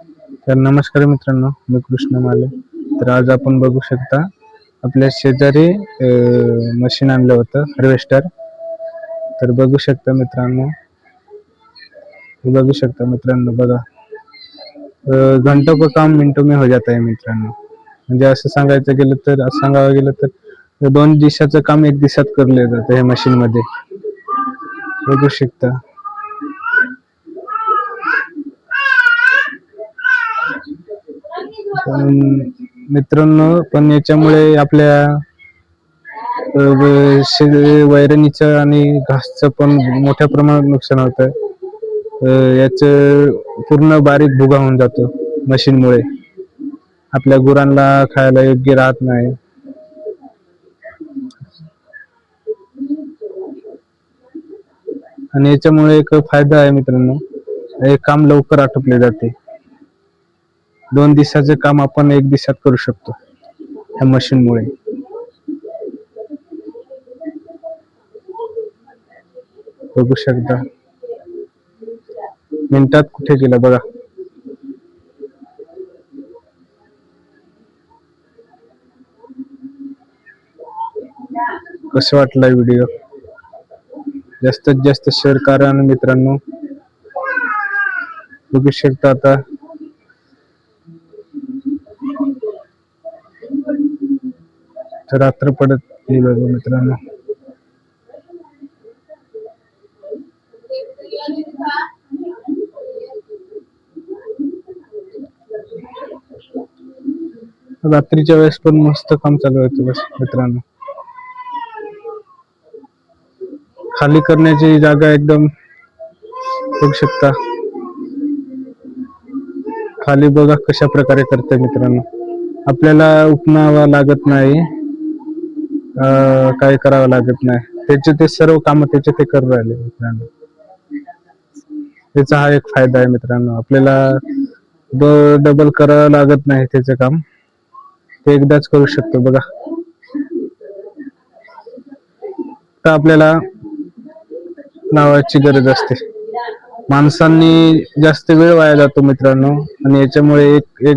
तर नमस्कार मित्रांनो मी कृष्ण माले. तर आज आपण बघू शकता आपल्या शेजारी मशीन आणलं होतं हार्वेस्टर तर बघू शकता मित्रांनो हे बघू शकता मित्रांनो बघा. घंटो का काम मिनटो में हो जाता आहे मित्रांनो. म्हणजे असं सांगायचं गेलं तर असं सांगावं गेलं तर दोन दिवसाचं काम एक दिवसात करले जातं ह्या मशीन मध्ये. बघू शकता. पण मित्रांनो पण याच्यामुळे आपल्या शे- वैरणीचं आणि घासचं पण मोठ्या प्रमाणात नुकसान होत याच पूर्ण बारीक भुगा होऊन जातो मशीनमुळे. आपल्या गुरांना खायला योग्य राहत नाही. आणि याच्यामुळे एक फायदा आहे मित्रांनो हे काम लवकर आटोपले जाते. दोन दिवसाचं काम आपण एक दिवसात करू शकतो ह्या मशीनमुळे. बघू शकता. मिनिटात कुठे गेलं बघा. कसं वाटलं व्हिडिओ? जास्तीत जास्त शेअर करा आणि मित्रांनो. बघू शकता आता तर रात्र पडत बघा मित्रांनो. रात्रीच्या वेळेस पण मस्त काम चालू होतं बस मित्रांनो. खाली करण्याची जागा एकदम बघू शकता. खाली बघा कशा प्रकारे करते मित्रांनो. आपल्याला उपणावा लागत नाही. काय करावं लागत नाही. त्याचे ते सर्व काम त्याचे ते करू राहिले मित्रांनो. त्याचा हा एक फायदा आहे मित्रांनो. आपल्याला डबल करावं लागत नाही त्याचं काम. ते एकदाच करू शकतो बघा. तर आपल्याला नावाची गरज असते. माणसांनी जास्त वेळ वाया जातो मित्रांनो. आणि याच्यामुळे एक एक